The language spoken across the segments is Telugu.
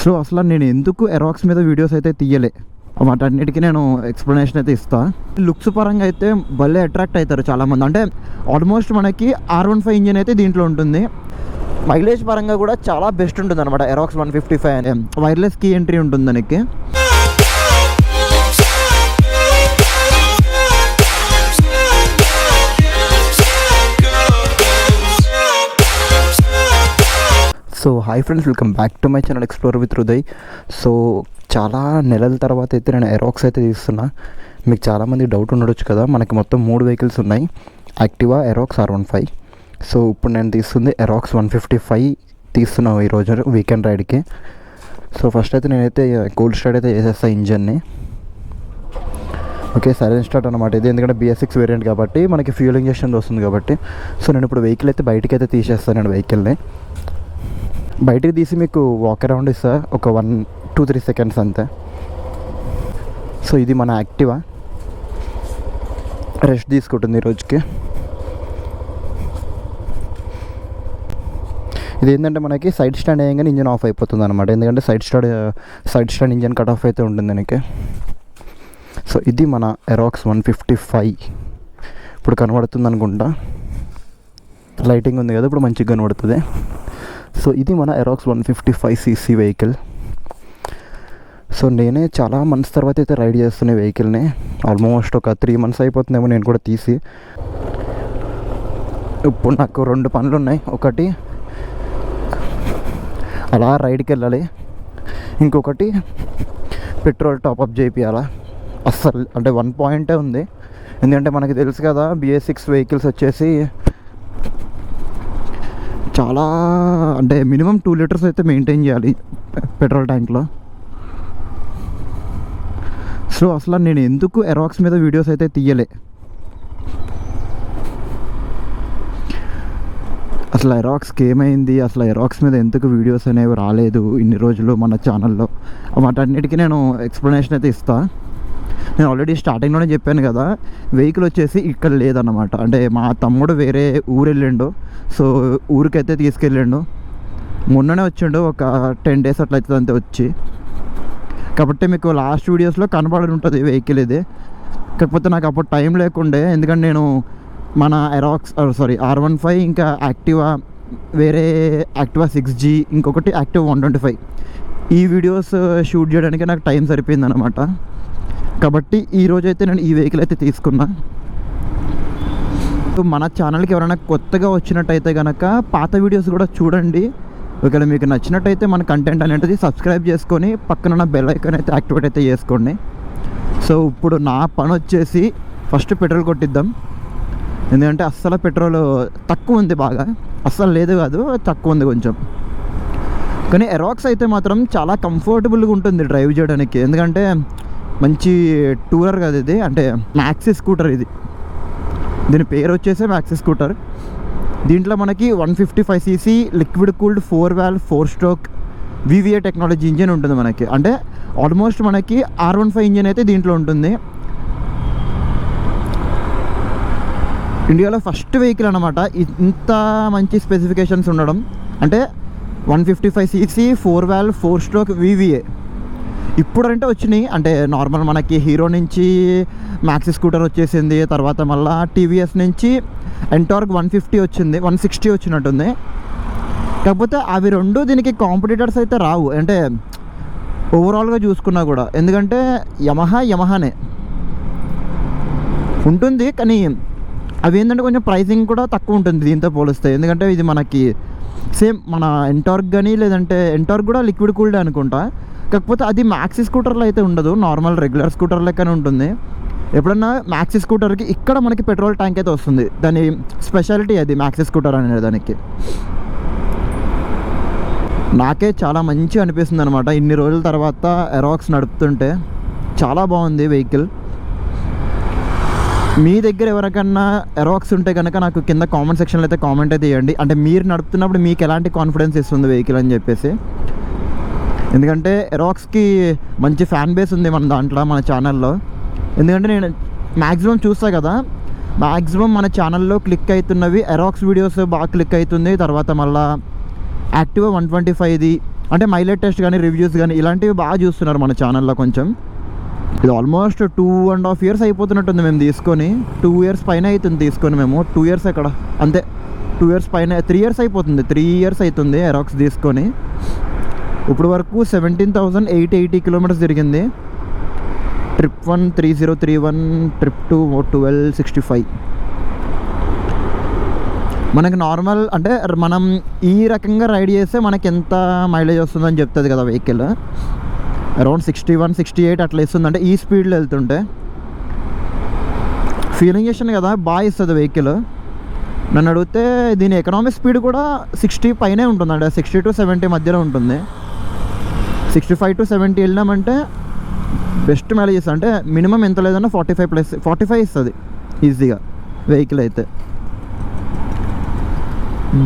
సో అసలు నేను ఎందుకు ఎరాక్స్ మీద వీడియోస్ అయితే తీయలే? వాటన్నిటికీ నేను ఎక్స్ప్లెనేషన్ అయితే ఇస్తా. లుక్స్ పరంగా అయితే భలే అట్రాక్ట్ అవుతారు చాలామంది. అంటే ఆల్మోస్ట్ మనకి ఆర్ వన్ ఫైవ్ ఇంజిన్ అయితే దీంట్లో ఉంటుంది. మైలేజ్ పరంగా కూడా చాలా బెస్ట్ ఉంటుంది అనమాట Aerox one fifty five wireless key entry ఉంటుంది దానికి. So hi friends welcome back to my channel explore with Hriday so చాలా నెలల తర్వాత అయితే నేను ఎరాక్స్ అయితే తీస్తున్నా. మీకు చాలామంది డౌట్ ఉండొచ్చు కదా మనకి మొత్తం మూడు వెహికల్స్ ఉన్నాయి. Activa Aerox R one five so ఇప్పుడు నేను తీస్తుంది ఎరాక్స్ వన్ ఫిఫ్టీ ఫైవ్ తీస్తున్నాం ఈరోజు వీకెండ్ రైడ్కి సో ఫస్ట్ అయితే నేనైతే కోల్డ్ స్టార్ట్ అయితే చేసేస్తాను ఇంజన్ని ఓకే సైలెంట్ స్టార్ట్ అనమాట ఇది. ఎందుకంటే బిఎస్ సిక్స్ వేరియంట్ కాబట్టి మనకి ఫ్యూల్ ఇంజెక్షన్ వస్తుంది కాబట్టి. సో నేను ఇప్పుడు వెహికల్ అయితే బయటకి అయితే తీసేస్తాను నేను వెహికల్ని బయటికి తీసి మీకు వాక్ అరౌండ్ ఇస్తా. ఒక వన్ టూ త్రీ సెకండ్స్ అంతే. సో ఇది మన యాక్టివా రెస్ట్ తీసుకుంటుంది ఈ రోజుకి. ఇది ఏంటంటే మనకి సైడ్ స్టాండ్ వేయగానే ఇంజన్ ఆఫ్ అయిపోతుంది అనమాట ఎందుకంటే side stand side stand engine cut off అయితే ఉంటుంది దానికి. సో ఇది మన ఎరాక్స్ వన్ ఫిఫ్టీ ఫైవ్ ఇప్పుడు కనబడుతుంది అనుకుంటా లైటింగ్ ఉంది కదా ఇప్పుడు మంచిగా కనబడుతుంది. సో ఇది మన Aerox one fifty five CC vehicle so నేనే చాలా మంత్స్ తర్వాత అయితే రైడ్ చేస్తున్న వెహికల్ని ఆల్మోస్ట్ ఒక త్రీ మంత్స్ అయిపోతుందేమో నేను కూడా తీసి. ఇప్పుడు నాకు రెండు పనులు ఉన్నాయి. ఒకటి అలా రైడ్కి వెళ్ళాలి. ఇంకొకటి పెట్రోల్ టాపప్ చేయించాలా అస్సలు అంటే వన్ పాయింటే ఉంది. ఎందుకంటే మనకి తెలుసు కదా బిఎస్ సిక్స్ వెహికల్స్ వచ్చేసి చాలా అంటే మినిమం టూ లీటర్స్ అయితే మెయింటైన్ చేయాలి పెట్రోల్ ట్యాంక్లో. సో అసలు నేను ఎందుకు ఎరాక్స్ మీద వీడియోస్ అయితే తీయలే? అసలు ఎరాక్స్కి ఏమైంది? అసలు ఎరాక్స్ మీద ఎందుకు వీడియోస్ అనేవి రాలేదు ఇన్ని రోజులు మన ఛానల్లో? వాటన్నిటికీ నేను ఎక్స్ప్లెనేషన్ అయితే ఇస్తాను నేను ఆల్రెడీ స్టార్టింగ్లోనే చెప్పాను కదా వెహికల్ వచ్చేసి ఇక్కడ లేదన్నమాట. అంటే మా తమ్ముడు వేరే ఊరు వెళ్ళిండు సో ఊరికైతే తీసుకెళ్ళిండు. మొన్ననే వచ్చిండు ఒక టెన్ డేస్ అట్లా అవుతుంది అంతే వచ్చి. కాబట్టి మీకు లాస్ట్ వీడియోస్లో కనబడి ఉంటుంది వెహికల్ ఇది. కాకపోతే నాకు అప్పుడు టైం లేకుండే ఎందుకంటే నేను మన Aerox sorry R one five ఇంకా యాక్టివా వేరే యాక్టివా సిక్స్ జీ ఇంకొకటి యాక్టివ్ వన్ ట్వంటీ ఫైవ్ ఈ వీడియోస్ షూట్ చేయడానికి నాకు టైం సరిపోయింది అనమాట కాబట్టి ఈ అయితే నేను ఈ వెహికల్ అయితే తీసుకున్నా. సో మన ఛానల్కి ఎవరైనా కొత్తగా వచ్చినట్టయితే కనుక పాత వీడియోస్ కూడా చూడండి. ఒకవేళ మీకు నచ్చినట్టయితే మన కంటెంట్ అనేది సబ్స్క్రైబ్ చేసుకొని పక్కన ఉన్న బెల్ ఐకాన్ అయితే యాక్టివేట్ అయితే చేసుకోండి. సో ఇప్పుడు నా పని వచ్చేసి ఫస్ట్ పెట్రోల్ కొట్టిద్దాం. ఎందుకంటే అస్సలు పెట్రోల్ తక్కువ ఉంది బాగా. అస్సలు లేదు కాదు తక్కువ ఉంది కొంచెం. కానీ ఎరాక్స్ అయితే మాత్రం చాలా కంఫర్టబుల్గా ఉంటుంది డ్రైవ్ చేయడానికి. ఎందుకంటే మంచి టూరర్ కదా ఇది. అంటే మ్యాక్సీ స్కూటర్ ఇది. దీని పేరు వచ్చేసి మ్యాక్సీ స్కూటర్ దీంట్లో మనకి one fifty five CC liquid cooled four valve four stroke VVA technology engine ఉంటుంది మనకి. అంటే ఆల్మోస్ట్ మనకి ఆర్ వన్ ఫైవ్ ఇంజిన్ అయితే దీంట్లో ఉంటుంది. ఇండియాలో ఫస్ట్ వెహికల్ అనమాట ఇంత మంచి స్పెసిఫికేషన్స్ ఉండడం. అంటే one fifty five CC four valve four stroke VVA ఇప్పుడంటే వచ్చినాయి. అంటే నార్మల్ మనకి హీరో నుంచి మ్యాక్సీ స్కూటర్ వచ్చేసింది తర్వాత మళ్ళీ టీవీఎస్ నుంచి ఎంటార్క్ వన్ ఫిఫ్టీ వచ్చింది వన్ సిక్స్టీ వచ్చినట్టుంది. కాకపోతే అవి రెండు దీనికి కాంపిటీటర్స్ అయితే రావు. అంటే ఓవరాల్గా చూసుకున్నా కూడా. ఎందుకంటే యమహా యమహానే ఉంటుంది కానీ అవి ఏంటంటే కొంచెం ప్రైసింగ్ కూడా తక్కువ ఉంటుంది దీంతో పోలిస్తే. ఎందుకంటే ఇది మనకి సేమ్ మన ఎంటార్క్ కానీ లేదంటే ఎంటార్క్ కూడా లిక్విడ్ కూల్డ్ అనుకుంటా. కాకపోతే అది మ్యాక్సీ స్కూటర్లో అయితే ఉండదు. నార్మల్ రెగ్యులర్ స్కూటర్ లెక్కనే ఉంటుంది. ఎప్పుడన్నా మ్యాక్సీ స్కూటర్కి ఇక్కడ మనకి పెట్రోల్ ట్యాంక్ అయితే వస్తుంది. దాని స్పెషాలిటీ అది మ్యాక్సీ స్కూటర్ అనే దానికి. నాకే చాలా మంచి అనిపిస్తుంది అనమాట ఇన్ని రోజుల తర్వాత ఎరాక్స్ నడుపుతుంటే చాలా బాగుంది వెహికల్ మీ దగ్గర ఎవరికన్నా ఎరాక్స్ ఉంటే కనుక నాకు కింద కామెంట్ సెక్షన్లో అయితే కామెంట్ అయితే ఇవ్వండి అంటే మీరు నడుపుతున్నప్పుడు మీకు ఎలాంటి కాన్ఫిడెన్స్ ఇస్తుంది వెహికల్ అని చెప్పేసి. ఎందుకంటే ఎరాక్స్కి మంచి ఫ్యాన్ బేస్ ఉంది మన దాంట్లో మన ఛానల్లో ఎందుకంటే నేను మ్యాక్సిమం చూస్తా కదా మ్యాక్సిమం మన ఛానల్లో క్లిక్ అవుతున్నవి ఎరాక్స్ వీడియోస్ బాగా క్లిక్ అవుతుంది తర్వాత మళ్ళా యాక్టివా వన్ ట్వంటీ ఫైవ్ది అంటే మైలేజ్ టెస్ట్ కానీ రివ్యూస్ కానీ ఇలాంటివి బాగా చూస్తున్నారు మన ఛానల్లో కొంచెం. ఇది almost two and half years అయిపోతున్నట్టుంది మేము తీసుకొని టూ ఇయర్స్ పైన అవుతుంది తీసుకొని మేము. టూ ఇయర్స్ ఎక్కడ? అంతే. టూ ఇయర్స్ పైన త్రీ ఇయర్స్ అయిపోతుంది. త్రీ ఇయర్స్ అవుతుంది ఎరాక్స్ తీసుకొని. ఇప్పుడు వరకు seventeen thousand eight eighty kilometres తిరిగింది trip one three zero three one trip two twelve sixty five మనకి నార్మల్ అంటే మనం ఈ రకంగా రైడ్ చేస్తే మనకి ఎంత మైలేజ్ వస్తుందని చెప్తుంది కదా vehicle around sixty one sixty eight అట్లా ఇస్తుంది. అంటే ఈ స్పీడ్లో వెళ్తుంటే. ఫీలింగ్ చేసాను కదా బాగా ఇస్తుంది వెహికల్ నన్ను అడిగితే దీని ఎకనామిక్ స్పీడ్ కూడా సిక్స్టీ పైనే ఉంటుంది అంటే సిక్స్టీ టు సెవెంటీ మధ్యలో ఉంటుంది. సిక్స్టీ ఫైవ్ టు సెవెంటీ వెళ్ళినామంటే బెస్ట్ మైలేజ్ అంటే మినిమం ఎంత లేదన్నా forty five plus forty five ఇస్తుంది ఈజీగా వెహికల్ అయితే.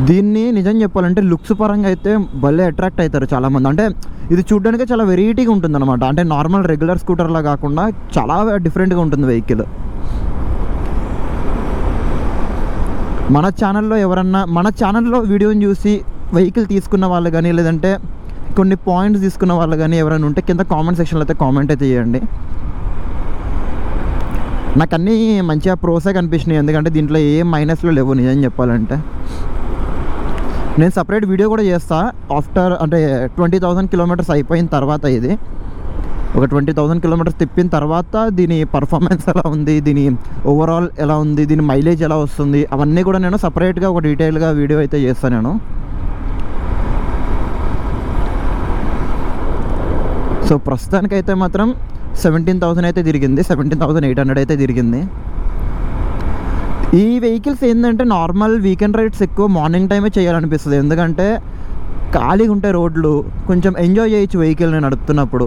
దీన్ని నిజం చెప్పాలంటే లుక్స్ పరంగా అయితే భలే అట్రాక్ట్ అవుతారు చాలామంది. అంటే ఇది చూడడానికి చాలా వెరైటీగా ఉంటుంది అనమాట అంటే నార్మల్ రెగ్యులర్ స్కూటర్లా కాకుండా చాలా డిఫరెంట్గా ఉంటుంది వెహికల్ మన ఛానల్లో ఎవరన్నా మన ఛానల్లో వీడియోని చూసి వెహికల్ తీసుకున్న వాళ్ళు కానీ లేదంటే కొన్ని పాయింట్స్ తీసుకున్న వాళ్ళు కానీ ఎవరైనా ఉంటే కింద కామెంట్ సెక్షన్లో అయితే కామెంట్ అయితే చేయండి. నాకు అన్నీ మంచిగా ప్రోసే కనిపించినాయి ఎందుకంటే దీంట్లో ఏం మైనస్లు లేవు నిజం చెప్పాలంటే. నేను సపరేట్ వీడియో కూడా చేస్తా. ఆఫ్టర్ అంటే ట్వంటీ థౌసండ్ కిలోమీటర్స్ అయిపోయిన తర్వాత ఇది. ఒక ట్వంటీ థౌసండ్ కిలోమీటర్స్ తిప్పిన తర్వాత దీని పర్ఫార్మెన్స్ ఎలా ఉంది? దీని ఓవరాల్ ఎలా ఉంది? దీని మైలేజ్ ఎలా వస్తుంది? అవన్నీ కూడా నేను సపరేట్గా ఒక డీటెయిల్గా వీడియో అయితే చేస్తాను నేను. సో ప్రస్తుతానికైతే మాత్రం సెవెంటీన్ థౌసండ్ అయితే తిరిగింది. సెవెంటీన్ థౌసండ్ ఎయిట్ హండ్రెడ్ అయితే తిరిగింది. ఈ వెహికల్స్ ఏంటంటే నార్మల్ వీకెండ్ రైడ్స్ ఎక్కువ మార్నింగ్ టైమే చేయాలనిపిస్తుంది. ఎందుకంటే ఖాళీగా ఉంటాయి రోడ్లు కొంచెం ఎంజాయ్ చేయొచ్చు వెహికల్ని నడుపుతున్నప్పుడు.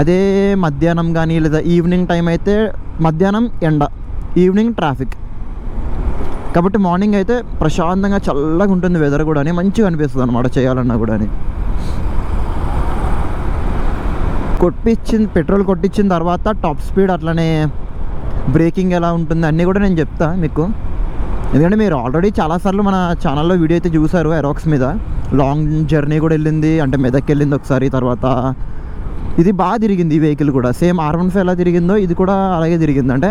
అదే మధ్యాహ్నం కానీ లేదా ఈవినింగ్ టైం అయితే మధ్యాహ్నం ఎండ ఈవినింగ్ ట్రాఫిక్ కాబట్టి మార్నింగ్ అయితే ప్రశాంతంగా చల్లగా ఉంటుంది వెదర్ కూడా మంచిగా అనిపిస్తుంది అనమాట చేయాలన్నా కూడా కొట్టించిన పెట్రోల్ కొట్టించిన తర్వాత టాప్ స్పీడ్ అట్లనే బ్రేకింగ్ ఎలా ఉంటుంది అన్నీ కూడా నేను చెప్తా మీకు. ఎందుకంటే మీరు ఆల్రెడీ చాలాసార్లు మన ఛానల్లో వీడియో అయితే చూసారు ఎరాక్స్ మీద. లాంగ్ జర్నీ కూడా వెళ్ళింది అంటే మెదక్ వెళ్ళింది ఒకసారి తర్వాత ఇది బాగా తిరిగింది ఈ వెహికల్ కూడా. సేమ్ ఆర్ వన్ ఫైవ్ ఎలా తిరిగిందో ఇది కూడా అలాగే తిరిగింది. అంటే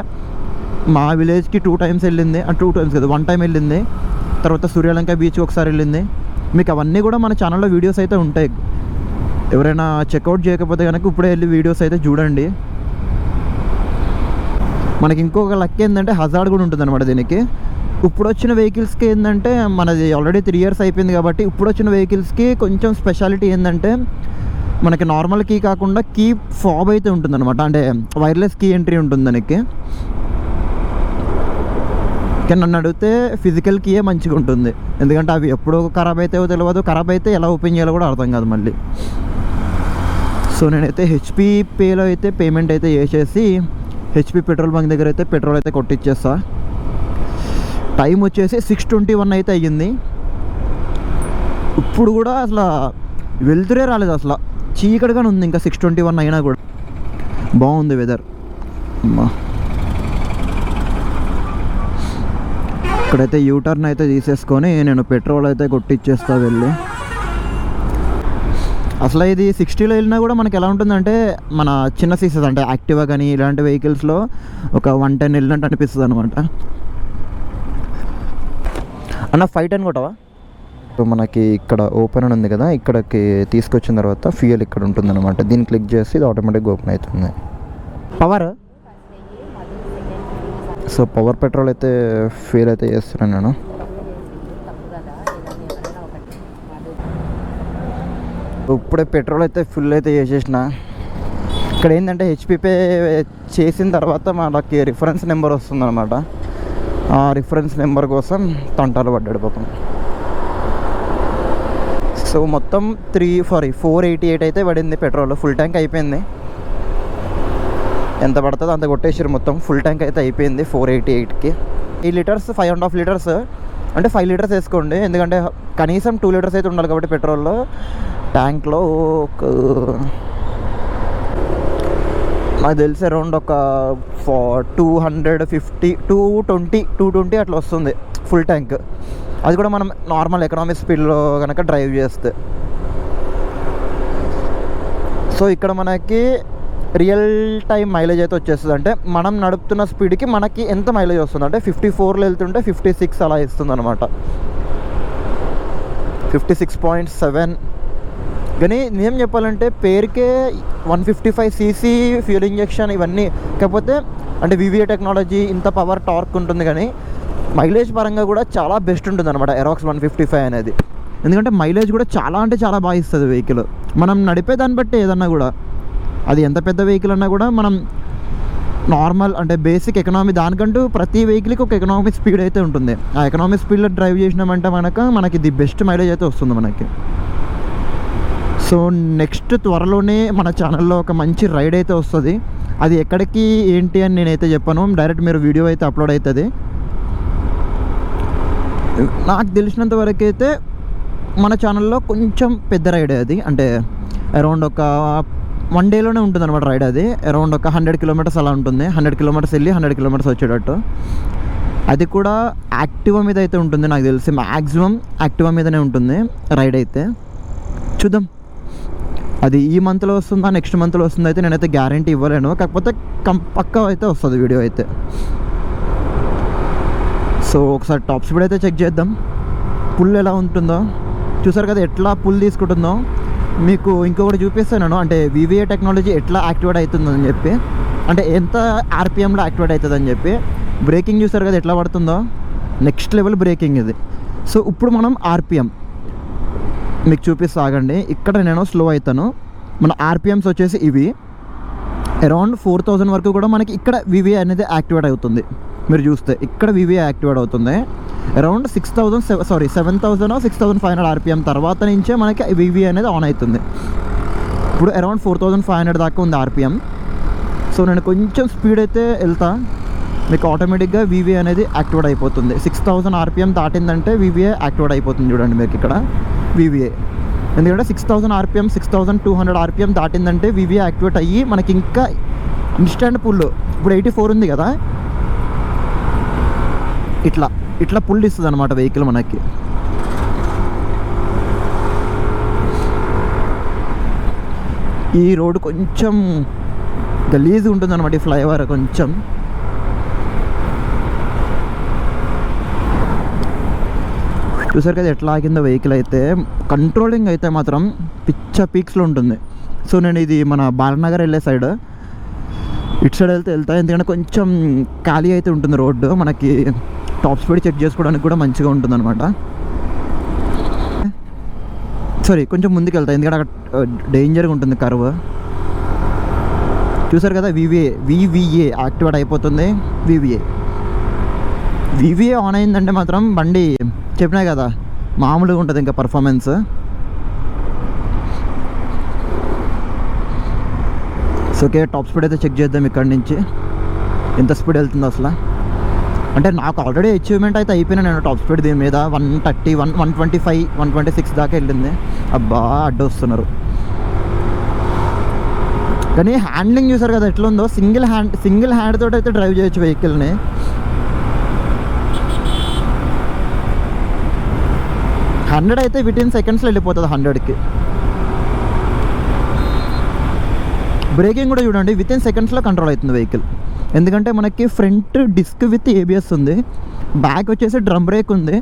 మా విలేజ్కి టూ టైమ్స్ వెళ్ళింది టూ టైమ్స్ కదా వన్ టైం వెళ్ళింది. తర్వాత సూర్యలంక బీచ్ ఒకసారి వెళ్ళింది. మీకు అవన్నీ కూడా మన ఛానల్లో వీడియోస్ అయితే ఉంటాయి. ఎవరైనా చెక్అవుట్ చేయకపోతే కనుక ఇప్పుడే వెళ్ళి వీడియోస్ అయితే చూడండి. మనకి ఇంకొక లక్ ఏంటంటే హజార్డ్ కూడా ఉంటుంది అనమాట దీనికి. ఇప్పుడు వచ్చిన వెహికల్స్కి ఏంటంటే మనది ఆల్రెడీ త్రీ ఇయర్స్ అయిపోయింది కాబట్టి ఇప్పుడు వచ్చిన వెహికల్స్కి కొంచెం స్పెషాలిటీ ఏంటంటే మనకి నార్మల్ కీ కాకుండా కీ ఫాబ్ అయితే ఉంటుందన్నమాట. అంటే వైర్లెస్ కీ ఎంట్రీ ఉంటుంది దానికి. కానీ నన్ను అడిగితే ఫిజికల్ కీయే మంచిగా ఉంటుంది. ఎందుకంటే అవి ఎప్పుడు ఖరాబ్ అయితే తెలియదు ఖరాబ్ అయితే ఎలా ఓపెన్ చేయాలో కూడా అర్థం కాదు మళ్ళీ. సో నేనైతే హెచ్పి పేలో అయితే పేమెంట్ అయితే చేసేసి హెచ్పి పెట్రోల్ బంక్ దగ్గర అయితే పెట్రోల్ అయితే కొట్టిచ్చేస్తా. టైం వచ్చేసి సిక్స్ ట్వంటీ వన్ అయితే అయ్యింది. ఇప్పుడు కూడా అసలు వెళ్తురే రాలేదు అసలు. చీకటిగానే ఉంది ఇంకా సిక్స్ ట్వంటీ వన్ అయినా కూడా. బాగుంది వెదర్ అమ్మా. ఇక్కడైతే యూటర్న్ అయితే తీసేసుకొని నేను పెట్రోల్ అయితే కొట్టిచ్చేస్తా వెళ్ళి. అసలు ఇది సిక్స్టీలో వెళ్ళినా కూడా మనకి ఎలా ఉంటుందంటే మన చిన్న సీసెస్ అంటే యాక్టివా కానీ ఇలాంటి వెహికల్స్లో ఒక వన్ టెన్ వెళ్ళినట్టు అనిపిస్తుంది అనమాట అన్న ఫైవ్ టెన్ కొట్టవా? సో మనకి ఇక్కడ ఓపెన్ అని ఉంది కదా ఇక్కడికి తీసుకొచ్చిన తర్వాత ఫ్యూయల్ ఇక్కడ ఉంటుంది అనమాట దీన్ని క్లిక్ చేసి ఇది ఆటోమేటిక్గా ఓపెన్ అవుతుంది. పవర్ సో పవర్ పెట్రోల్ అయితే ఫీల్ అయితే చేస్తున్నాను నేను. ఇప్పుడే పెట్రోల్ అయితే ఫుల్ అయితే చేసేసిన ఇక్కడ ఏంటంటే హెచ్పి పే చేసిన తర్వాత మనకి రిఫరెన్స్ నెంబర్ వస్తుందన్నమాట. ఆ రిఫరెన్స్ నెంబర్ కోసం తంటాలు పడ్డాడు పాపం. సో మొత్తం three sorry four eighty eight అయితే పడింది పెట్రోల్. ఫుల్ ట్యాంక్ అయిపోయింది. ఎంత పడుతుందో అంత కొట్టేసారు మొత్తం. ఫుల్ ట్యాంక్ అయితే అయిపోయింది ఫోర్ ఎయిటీ ఎయిట్కి ఈ litres five and half litres అంటే ఫైవ్ లీటర్స్ వేసుకోండి. ఎందుకంటే కనీసం టూ లీటర్స్ అయితే ఉండాలి కాబట్టి పెట్రోల్లో. ట్యాంక్లో ఒక నాకు తెలిసి అరౌండ్ ఒక ఫా two hundred fifty two twenty two twenty అట్లా వస్తుంది ఫుల్ ట్యాంక్ అది కూడా మనం నార్మల్ ఎకనామిక్ స్పీడ్లో కనుక డ్రైవ్ చేస్తే. సో ఇక్కడ మనకి రియల్ టైం మైలేజ్ అయితే వచ్చేస్తుంది. అంటే మనం నడుపుతున్న స్పీడ్కి మనకి ఎంత మైలేజ్ వస్తుంది? అంటే ఫిఫ్టీ ఫోర్లో వెళ్తుంటే ఫిఫ్టీ సిక్స్ అలా ఇస్తుంది అనమాట ఫిఫ్టీ సిక్స్ పాయింట్ సెవెన్ కానీ నేను చెప్పాలంటే పేరుకే one fifty five CC fuel injection ఇవన్నీ. కాకపోతే అంటే వివిఏ టెక్నాలజీ ఇంత పవర్ టార్క్ ఉంటుంది కానీ మైలేజ్ పరంగా కూడా చాలా బెస్ట్ ఉంటుంది అనమాట ఎరాక్స్ వన్ ఫిఫ్టీ ఫైవ్ అనేది. ఎందుకంటే మైలేజ్ కూడా చాలా అంటే చాలా బాగా ఇస్తుంది వెహికల్ మనం నడిపే దాన్ని బట్టి ఏదన్నా కూడా. అది ఎంత పెద్ద వెహికల్ అన్నా కూడా మనం నార్మల్ అంటే బేసిక్ ఎకనామీ దానికంటూ ప్రతి వెహికల్కి ఒక ఎకనామిక్ స్పీడ్ అయితే ఉంటుంది. ఆ ఎకనామిక్ స్పీడ్లో డ్రైవ్ చేసినామంటే మనకు మనకి ది బెస్ట్ మైలేజ్ అయితే వస్తుంది మనకి. సో నెక్స్ట్ త్వరలోనే మన ఛానల్లో ఒక మంచి రైడ్ అయితే వస్తుంది. అది ఎక్కడికి ఏంటి అని నేనైతే చెప్పాను. డైరెక్ట్ మీరు వీడియో అయితే అప్లోడ్ అవుతుంది నాకు తెలిసినంత వరకు అయితే మన ఛానల్లో కొంచెం పెద్ద రైడ్ అది. అంటే అరౌండ్ ఒక వన్ డేలోనే ఉంటుంది అనమాట రైడ్ అది. అరౌండ్ ఒక హండ్రెడ్ కిలోమీటర్స్ అలా ఉంటుంది. హండ్రెడ్ కిలోమీటర్స్ వెళ్ళి హండ్రెడ్ కిలోమీటర్స్ వచ్చేటట్టు. అది కూడా యాక్టివా మీద అయితే ఉంటుంది నాకు తెలిసి. మ్యాక్సిమం యాక్టివా మీదనే ఉంటుంది రైడ్ అయితే. చూద్దాం. అది ఈ మంత్లో వస్తుందా నెక్స్ట్ మంత్లో వస్తుందా అయితే నేనైతే గ్యారంటీ ఇవ్వలేను. కాకపోతే కం పక్కా అయితే వస్తుంది వీడియో అయితే. సో ఒకసారి టాప్ స్పీడ్ అయితే చెక్ చేద్దాం. పుల్ ఎలా ఉంటుందో. చూసారు కదా ఎట్లా పుల్ తీసుకుంటుందో? మీకు ఇంకొకటి చూపిస్తాను. అంటే వివిఏ టెక్నాలజీ ఎట్లా యాక్టివేట్ అవుతుందని చెప్పి. అంటే ఎంత ఆర్పిఎంలో యాక్టివేట్ అవుతుందని చెప్పి. బ్రేకింగ్ చూసారు కదా ఎట్లా పడుతుందో? నెక్స్ట్ లెవెల్ బ్రేకింగ్ ఇది. సో ఇప్పుడు మనం ఆర్పిఎం మీకు చూపిస్తా ఆగండి. ఇక్కడ నేను స్లో అవుతాను. మన ఆర్పిఎమ్స్ వచ్చేసి ఇవి. అరౌండ్ ఫోర్ థౌజండ్ వరకు కూడా మనకి ఇక్కడ వివి అనేది యాక్టివేట్ అవుతుంది. మీరు చూస్తే ఇక్కడ వివిఏ యాక్టివేట్ అవుతుంది. Around six thousand sorry seven thousand six thousand five hundred RPM తర్వాత నుంచే మనకి వివి అనేది ఆన్ అవుతుంది. ఇప్పుడు around four thousand five hundred దాకా ఉంది ఆర్పిఎం సో నేను కొంచెం స్పీడ్ అయితే వెళ్తా. మీకు ఆటోమేటిక్గా వివిఏ అనేది యాక్టివేట్ అయిపోతుంది. సిక్స్ థౌసండ్ ఆర్పిఎం దాటిందంటే వివిఏ యాక్టివేట్ అయిపోతుంది చూడండి మీకు ఇక్కడ. వివిఏ ఎందుకంటే six thousand RPM six thousand two hundred RPM దాటిందంటే VVA activate అయ్యి మనకి ఇంకా ఇన్స్టెంట్ పుల్ ఇప్పుడు ఎయిటీ ఫోర్ ఉంది కదా. ఇట్లా ఇట్లా పుల్ ఇస్తుంది అనమాట వెహికల్ మనకి. ఈ రోడ్ కొంచెం గలీజ్ ఉంటుంది అనమాట ఈ ఫ్లైఓవర్ కొంచెం. చూసారు కదా ఎట్లా ఆగిందో వెహికల్ అయితే. కంట్రోలింగ్ అయితే మాత్రం పిచ్చ పీక్స్లో ఉంటుంది. సో నేను ఇది మన బాలనగర్ వెళ్ళే సైడ్ ఇటు సైడ్ వెళ్తే వెళ్తా ఎందుకంటే కొంచెం ఖాళీ అయితే ఉంటుంది రోడ్డు మనకి. టాప్ స్పీడ్ చెక్ చేసుకోవడానికి కూడా మంచిగా ఉంటుంది అనమాట సారీ కొంచెం ముందుకు వెళ్తాయి ఎందుకంటే అక్కడ డేంజర్గా ఉంటుంది కర్వ్ చూసారు కదా వివిఏ వివిఏ యాక్టివేట్ అయిపోతుంది వివిఏ వివిఏ ఆన్ అయిందంటే మాత్రం బండి చెప్పినా కదా మామూలుగా ఉంటుంది ఇంకా performance so okay top speed అయితే చెక్ చేద్దాం ఇక్కడి నుంచి. ఎంత స్పీడ్ వెళ్తుందో అసలు. అంటే నాకు ఆల్రెడీ అచీవ్మెంట్ అయితే అయిపోయినా నేను టాప్ స్పీడ్ దీని మీద one thirty one one twenty five one twenty six దాకా వెళ్ళింది. అబ్బా అడ్డు వస్తున్నారు. కానీ హ్యాండ్లింగ్ చూసారు కదా ఎట్లా ఉందో సింగిల్ హ్యాండ్ సింగిల్ హ్యాండ్ తోటి అయితే డ్రైవ్ చేయొచ్చు వెహికల్ని హండ్రెడ్ అయితే వితిన్ సెకండ్స్లో వెళ్ళిపోతుంది హండ్రెడ్కి బ్రేకింగ్ కూడా చూడండి విత్ ఇన్ సెకండ్స్లో కంట్రోల్ అవుతుంది వెహికల్ ఎందుకంటే మనకి ఫ్రంట్ డిస్క్ విత్ ఏబిఎస్ ఉంది. బ్యాక్ వచ్చేసి డ్రమ్ బ్రేక్ ఉంది.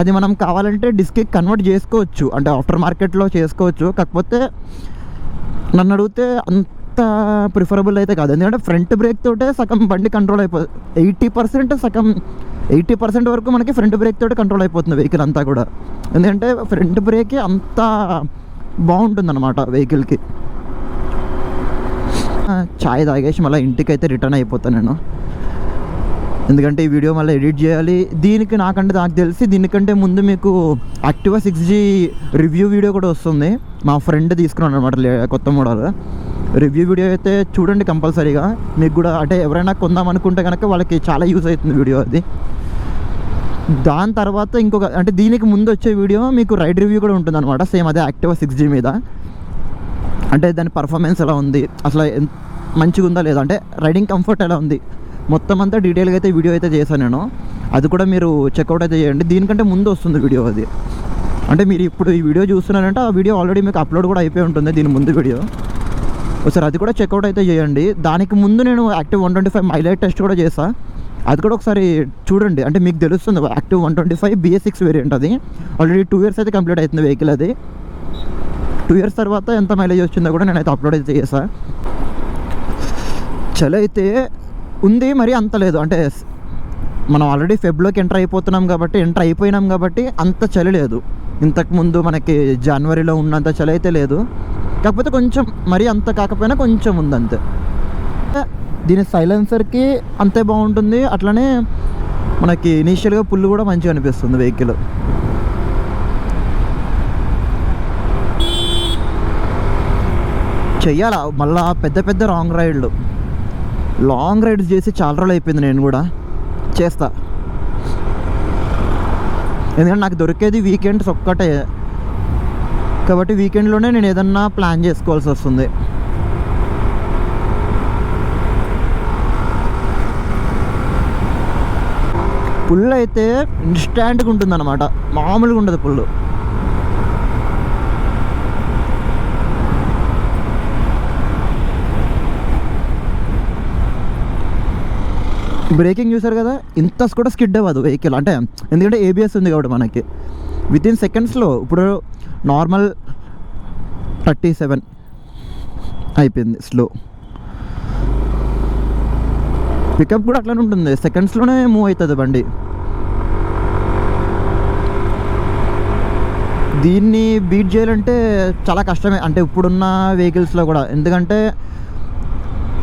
అది మనం కావాలంటే డిస్క్కి కన్వర్ట్ చేసుకోవచ్చు. అంటే ఆఫ్టర్ మార్కెట్లో చేసుకోవచ్చు. కాకపోతే నన్ను అడిగితే అంత ప్రిఫరబుల్ అయితే కాదు. ఎందుకంటే ఫ్రంట్ బ్రేక్ తోటే సగం బండి కంట్రోల్ అయిపోతుంది ఎయిటీ పర్సెంట్ సగం ఎయిటీ పర్సెంట్ వరకు మనకి ఫ్రంట్ బ్రేక్ తోటి కంట్రోల్ అయిపోతుంది వెహికల్ అంతా కూడా. ఎందుకంటే ఫ్రంట్ బ్రేకే అంత బాగుంటుంది అనమాట వెహికల్కి చాయ్ తాగేసి మళ్ళీ ఇంటికి అయితే రిటర్న్ అయిపోతాను నేను. ఎందుకంటే ఈ వీడియో మళ్ళీ ఎడిట్ చేయాలి. దీనికి నాకంటే నాకు తెలిసి దీనికంటే ముందు మీకు Activa six G review video కూడా వస్తుంది. మా ఫ్రెండ్ తీసుకున్నాను అనమాట కొత్త మోడల్ రివ్యూ వీడియో అయితే చూడండి కంపల్సరీగా. మీకు కూడా అంటే ఎవరైనా కొందాం అనుకుంటే కనుక వాళ్ళకి చాలా యూజ్ అవుతుంది వీడియో అది. దాని తర్వాత ఇంకొక అంటే దీనికి ముందు వచ్చే వీడియో మీకు రైడ్ రివ్యూ కూడా ఉంటుంది అనమాట సేమ్ అదే యాక్టివా సిక్స్ జీ మీద. అంటే దాని పర్ఫార్మెన్స్ ఎలా ఉంది? అసలు మంచిగా ఉందా లేదా? అంటే రైడింగ్ కంఫర్ట్ ఎలా ఉంది? మొత్తం అంతా డీటెయిల్గా అయితే వీడియో అయితే చేశాను నేను. అది కూడా మీరు చెక్అవుట్ అయితే చేయండి. దీనికంటే ముందు వస్తుంది వీడియో అది. అంటే మీరు ఇప్పుడు ఈ వీడియో చూస్తున్నారంటే ఆ వీడియో ఆల్రెడీ మీకు అప్లోడ్ కూడా అయిపోయి ఉంటుంది. దీని ముందు వీడియో ఒకసారి అది కూడా చెక్అవుట్ అయితే చేయండి. దానికి ముందు నేను active one twenty five mileage test కూడా చేసా అది కూడా ఒకసారి చూడండి. అంటే మీకు తెలుస్తుంది active one twenty five BS six variant అది. ఆల్రెడీ టూ ఇయర్స్ అయితే కంప్లీట్ అవుతుంది వెహికల్ అది. టూ ఇయర్స్ తర్వాత ఎంత మైలేజ్ వచ్చిందో కూడా నేనైతే అప్లోడ్ అయితే చేసా. చలి అయితే ఉంది మరి అంత లేదు. అంటే మనం ఆల్రెడీ ఫెబ్లోకి ఎంటర్ అయిపోతున్నాం కాబట్టి ఎంటర్ అయిపోయినాం కాబట్టి అంత చలి లేదు. ఇంతకుముందు మనకి జనవరిలో ఉన్నంత చలి అయితే లేదు. కాకపోతే కొంచెం మరీ అంత కాకపోయినా కొంచెం ఉంది అంతే దీని సైలెన్సర్కి అంతే బాగుంటుంది. అట్లనే మనకి ఇనీషియల్గా పుల్లు కూడా మంచిగా అనిపిస్తుంది వెహికల్ చెయ్యాలా? మళ్ళా పెద్ద పెద్ద రాంగ్ రైడ్లు. లాంగ్ రైడ్స్ చేసి చాలా రోజులు అయిపోయింది నేను కూడా. చేస్తా. ఎందుకంటే నాకు దొరికేది వీకెండ్స్ ఒక్కటే. కాబట్టి వీకెండ్లోనే నేను ఏదన్నా ప్లాన్ చేసుకోవాల్సి వస్తుంది. పుల్ అయితే ఇన్స్టాంట్గా ఉంటుంది అనమాట మామూలుగా ఉండదు పుల్లు. బ్రేకింగ్ చూసారు కదా ఇంత కూడా స్కిడ్ అవ్వదు వెహికల్. అంటే ఎందుకంటే ఏబిఎస్ ఉంది కాబట్టి మనకి. విత్ ఇన్ సెకండ్స్లో ఇప్పుడు నార్మల్ థర్టీ సెవెన్ అయిపోయింది స్లో పికప్ కూడా అట్లనే ఉంటుంది. సెకండ్స్లోనే మూవ్ అవుతుంది బండి. దీన్ని బీట్ చేయాలంటే చాలా కష్టమే. అంటే ఇప్పుడున్న వెహికల్స్లో కూడా. ఎందుకంటే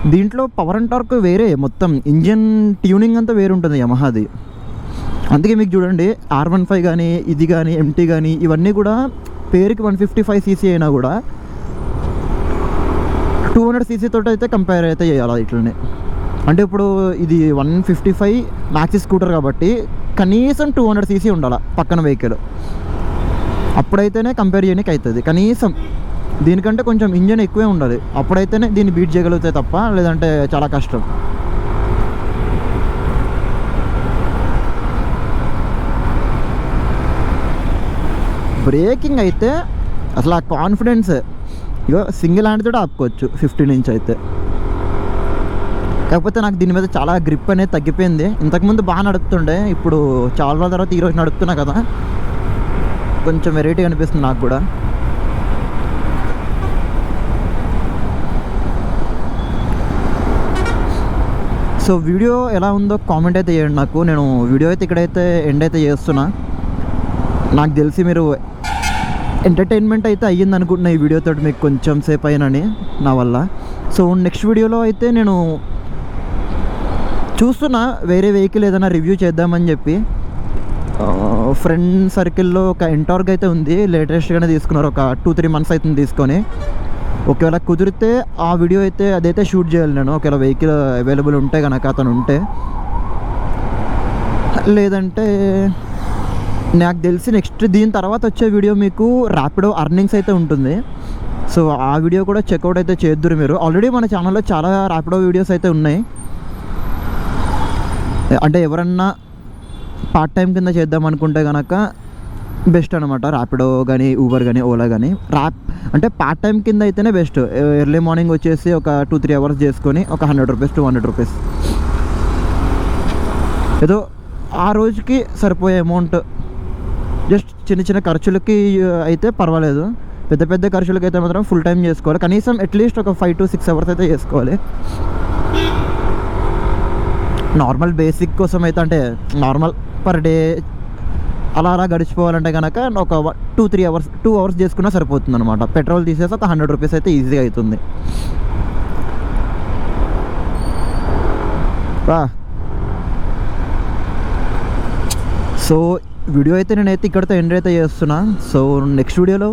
దీంట్లో పవర్ అండ్ టార్క్ వేరే మొత్తం. ఇంజన్ ట్యూనింగ్ అంతా వేరు ఉంటుంది యమహాది అందుకే మీకు చూడండి ఆర్ వన్ ఫైవ్ కానీ ఇది కానీ ఎంటీ కానీ ఇవన్నీ కూడా పేరుకి వన్ ఫిఫ్టీ ఫైవ్ సీసీ అయినా కూడా టూ హండ్రెడ్ సీసీ తోటి అయితే కంపేర్ అయితే చేయాలి ఇట్లనే. అంటే ఇప్పుడు ఇది one fifty five maxi scooter కాబట్టి కనీసం టూ హండ్రెడ్ సీసీ ఉండాలి పక్కన వెహికల్ అప్పుడైతేనే కంపేర్ చేయడానికి అవుతుంది కనీసం దీనికంటే కొంచెం ఇంజన్ ఎక్కువే ఉండాలి అప్పుడైతేనే దీన్ని బీట్ చేయగలిగితే తప్ప లేదంటే చాలా కష్టం. బ్రేకింగ్ అయితే అసలు ఆ కాన్ఫిడెన్స్ ఇగో సింగిల్ హ్యాండ్ తోటి ఆపుకోవచ్చు ఫిఫ్టీన్ ఇంచ్ అయితే. కాకపోతే నాకు దీని మీద చాలా గ్రిప్ అనేది తగ్గిపోయింది. ఇంతకుముందు బాగా నడుపుతుండే ఇప్పుడు చాలా రోజుల తర్వాత ఈరోజు నడుపుతున్నా కదా. కొంచెం వెరైటీ అనిపిస్తుంది నాకు కూడా. సో వీడియో ఎలా ఉందో కామెంట్ అయితే చేయండి నాకు. నేను వీడియో అయితే ఇక్కడైతే ఎండ్ అయితే చేస్తున్నా. నాకు తెలిసి మీరు ఎంటర్టైన్మెంట్ అయితే అయ్యింది అనుకుంటున్నా ఈ వీడియోతో మీకు కొంచెం సేపు అయినని నా వల్ల. సో నెక్స్ట్ వీడియోలో అయితే నేను చూస్తున్నా వేరే వెహికల్ ఏదైనా రివ్యూ చేద్దామని చెప్పి. ఫ్రెండ్ సర్కిల్లో ఒక ఎంటార్గ్ అయితే ఉంది. లేటెస్ట్గానే తీసుకున్నారు. ఒక టూ త్రీ మంత్స్ అవుతుంది తీసుకొని. ఒకవేళ కుదిరితే ఆ వీడియో అయితే అదైతే షూట్ చేయాలి నేను. ఒకవేళ వెహికల్ అవైలబుల్ ఉంటే కనుక అతను ఉంటే. లేదంటే నాకు తెలిసి నెక్స్ట్ దీని తర్వాత వచ్చే వీడియో మీకు ర్యాపిడో అర్నింగ్స్ అయితే ఉంటుంది. సో ఆ వీడియో కూడా చెక్అవుట్ అయితే చేద్దరు మీరు. ఆల్రెడీ మన ఛానల్లో చాలా ర్యాపిడో వీడియోస్ అయితే ఉన్నాయి. అంటే ఎవరన్నా పార్ట్ టైం కింద చేద్దాం అనుకుంటే కనుక బెస్ట్ అనమాట ర్యాపిడో కానీ ఊబర్ కానీ ఓలా కానీ ర్యాప్ అంటే పార్ట్ టైం కింద అయితేనే బెస్ట్ ఎర్లీ మార్నింగ్ వచ్చేసి ఒక టూ త్రీ అవర్స్ చేసుకొని ఒక hundred rupees two hundred rupees ఏదో ఆ రోజుకి సరిపోయే అమౌంట్ జస్ట్ చిన్న చిన్న ఖర్చులకి అయితే పర్వాలేదు. పెద్ద పెద్ద ఖర్చులకి అయితే మాత్రం ఫుల్ టైం చేసుకోవాలి. కనీసం అట్లీస్ట్ ఒక ఫైవ్ టు సిక్స్ అవర్స్ అయితే చేసుకోవాలి. నార్మల్ బేసిక్ కోసం అయితే అంటే నార్మల్ పర్ డే అలా అలా గడిచిపోవాలంటే కనుక ఒక two three hours two hours చేసుకున్నా సరిపోతుంది అనమాట పెట్రోల్ తీసేసి ఒక హండ్రెడ్ రూపీస్ అయితే ఈజీగా అవుతుంది రా. సో వీడియో అయితే నేనైతే ఇక్కడితో ఎండ్ అయితే చేస్తున్నా. సో నెక్స్ట్ వీడియోలో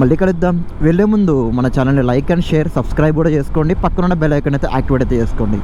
మళ్ళీ కలుద్దాం. వెళ్ళే ముందు మన ఛానల్ని లైక్ అండ్ షేర్ సబ్స్క్రైబ్ కూడా చేసుకోండి. పక్కన ఉన్న బెల్ ఐకన్ అయితే యాక్టివేట్ అయితే చేసుకోండి.